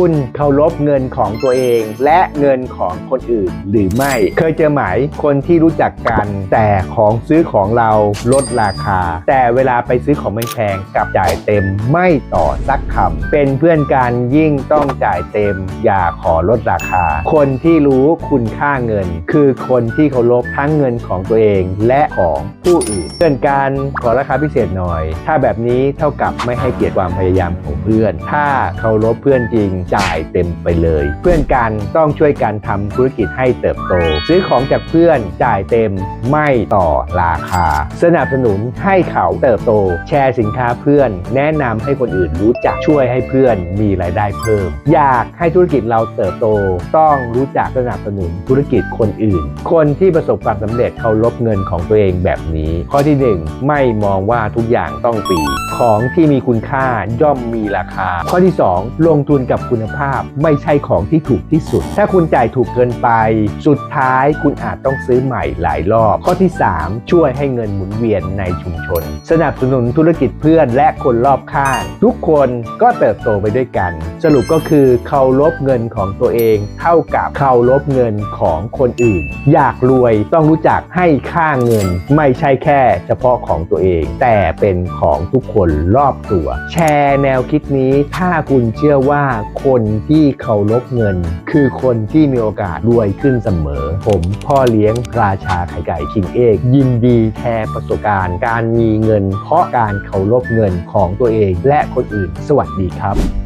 คุณเคารพเงินของตัวเอง และเงินของคนอื่นหรือไม่ เคยเจอไหมคนที่รู้จักกัน แต่ของซื้อของเราลดราคา แต่เวลาไปซื้อของแพงๆกลับจ่ายเต็มไม่ต่อสักคำเป็นเพื่อนกันยิ่งต้องจ่ายเต็ม อย่าขอลดราคา คนที่รู้คุณค่าเงิน คือคนที่เคารพทั้งเงินของตัวเองและของผู้อื่นเพื่อนกันขอราคาพิเศษหน่อย ถ้าแบบนี้เท่ากับไม่ให้เกียรติความพยายามของเพื่อน ถ้าเคารพเพื่อนจริงจ่ายเต็มไปเลย เพื่อนกันต้องช่วยกันทำธุรกิจให้เติบโต ซื้อของจากเพื่อนจ่ายเต็มไม่ต่อราคา สนับสนุนให้เขาเติบโต แชร์สินค้าเพื่อน แนะนำให้คนอื่นรู้จักช่วยให้เพื่อนมีรายได้เพิ่ม อยากให้ธุรกิจเราเติบโต ต้องรู้จักสนับสนุนธุรกิจคนอื่น คนที่ประสบความสำเร็จเคารพเงินของตัวเองแบบนี้ ข้อที่หนึ่งไม่มองว่าทุกอย่างต้องฟรีของที่มีคุณค่าย่อมมีราคา ข้อที่สองลงทุนกับคุณภาพ ไม่ใช่ของที่ถูกที่สุด ถ้าคุณจ่ายถูกเกินไป สุดท้ายคุณอาจต้องซื้อใหม่หลายรอบ ข้อที่ 3 ช่วยให้เงินหมุนเวียนในชุมชน สนับสนุนธุรกิจเพื่อนและคนรอบข้าง ทุกคนก็เติบโตไปด้วยกัน สรุปก็คือเคารพเงินของตัวเอง เท่ากับเคารพเงินของคนอื่น อยากรวยต้องรู้จักให้ค่าเงิน ไม่ใช่แค่เฉพาะของตัวเอง แต่เป็นของทุกคนรอบตัว แชร์แนวคิดนี้ถ้าคุณเชื่อว่าคนที่เคารพเงิน คือคนที่มีโอกาสรวยขึ้นเสมอ ผมพ่อเลี้ยงราชาไข่ไก่คิงเอก ยินดีแชร์ประสบการณ์ การมีเงิน เพราะการเคารพเงินของตัวเองและคนอื่น สวัสดีครับ